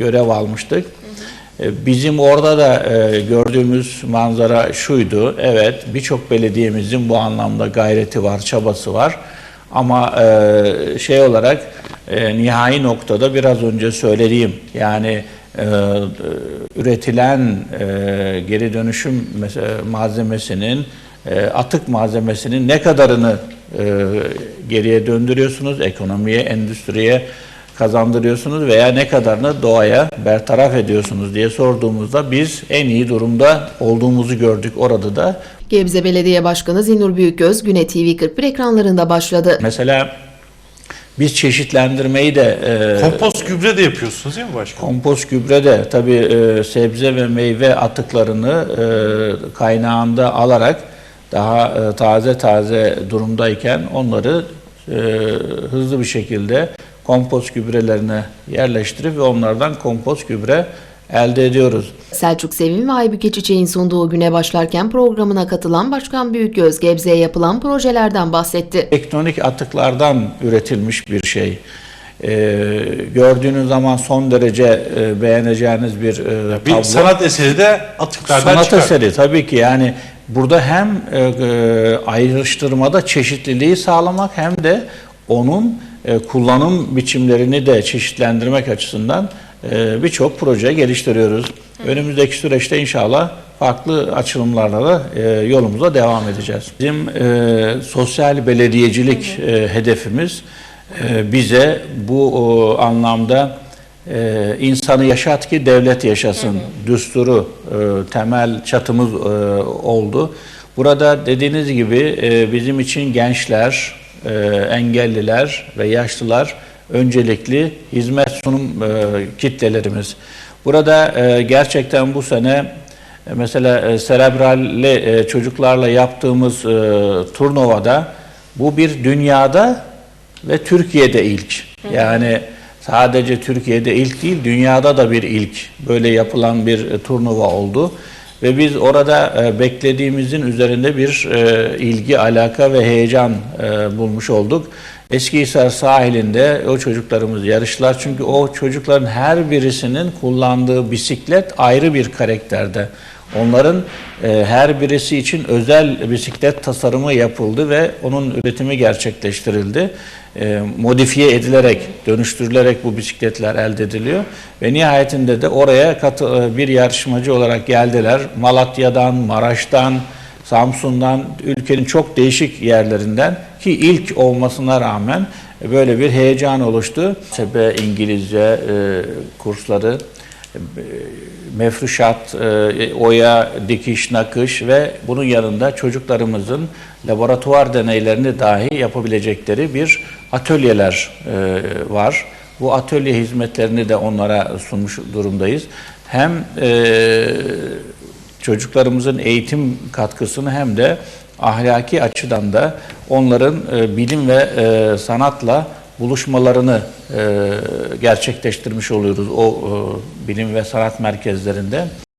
görev almıştık. E, Bizim orada da e, gördüğümüz manzara şuydu. Evet birçok belediyemizin bu anlamda gayreti var, çabası var. Ama e, şey olarak nihai noktada biraz önce söylediğim yani üretilen geri dönüşüm mes- malzemesinin atık malzemesinin ne kadarını geriye döndürüyorsunuz ekonomiye, endüstriye kazandırıyorsunuz veya ne kadarını doğaya bertaraf ediyorsunuz diye sorduğumuzda biz en iyi durumda olduğumuzu gördük orada da. Gebze Belediye Başkanı Zinur Büyükgöz, Güne TV 41 ekranlarında başladı. Mesela biz çeşitlendirmeyi de e, Kompost gübre de yapıyorsunuz değil mi başkanım? Kompost gübre de tabii e, sebze ve meyve atıklarını e, kaynağında alarak daha e, taze taze durumdayken onları e, hızlı bir şekilde kompost gübrelerine yerleştirip ve onlardan kompost gübre elde ediyoruz. Selçuk Sevim ve Aybüke Çiçek'in sunduğu güne başlarken programına katılan Başkan Büyükgöz, Gebze'ye yapılan projelerden bahsetti. Tektonik atıklardan üretilmiş bir şey. E, gördüğünüz zaman son derece e, beğeneceğiniz bir e, Bir tablo. sanat eseri de atıklardan Sanat çıkar. eseri tabii ki yani burada hem e, e, ayrıştırmada çeşitliliği sağlamak hem de onun e, kullanım biçimlerini de çeşitlendirmek açısından e, birçok proje geliştiriyoruz. Önümüzdeki süreçte inşallah farklı açılımlarla da e, yolumuza devam edeceğiz. Bizim e, sosyal belediyecilik e, hedefimiz e, bize bu o, anlamda insanı yaşat ki devlet yaşasın düsturu e, temel çatımız e, oldu. Burada dediğiniz gibi e, bizim için gençler, e, engelliler ve yaşlılar öncelikli hizmet sunum e, kitlelerimiz. Burada e, gerçekten bu sene e, mesela e, serebralli e, çocuklarla yaptığımız e, turnuvada bu bir dünyada ve Türkiye'de ilk. Yani sadece Türkiye'de ilk değil, dünyada da bir ilk. Böyle yapılan bir e, turnuva oldu. Ve biz orada e, beklediğimizin üzerinde bir e, ilgi, alaka ve heyecan e, bulmuş olduk. Eskihisar sahilinde o çocuklarımız yarıştılar. Çünkü o çocukların her birisinin kullandığı bisiklet ayrı bir karakterde. Onların e, her birisi için özel bisiklet tasarımı yapıldı ve onun üretimi gerçekleştirildi. E, modifiye edilerek, dönüştürülerek bu bisikletler elde ediliyor. Ve nihayetinde de oraya katı, e, bir yarışmacı olarak geldiler. Malatya'dan, Maraş'tan, Samsun'dan, ülkenin çok değişik yerlerinden ki ilk olmasına rağmen böyle bir heyecan oluştu. Sebe İngilizce e, kursları, mefruşat, e, oya, dikiş, nakış ve bunun yanında çocuklarımızın laboratuvar deneylerini dahi yapabilecekleri bir atölyeler e, var. Bu atölye hizmetlerini de onlara sunmuş durumdayız. Hem e, çocuklarımızın eğitim katkısını hem de ahlaki açıdan da onların bilim ve sanatla buluşmalarını e, gerçekleştirmiş oluyoruz o e, bilim ve sanat merkezlerinde.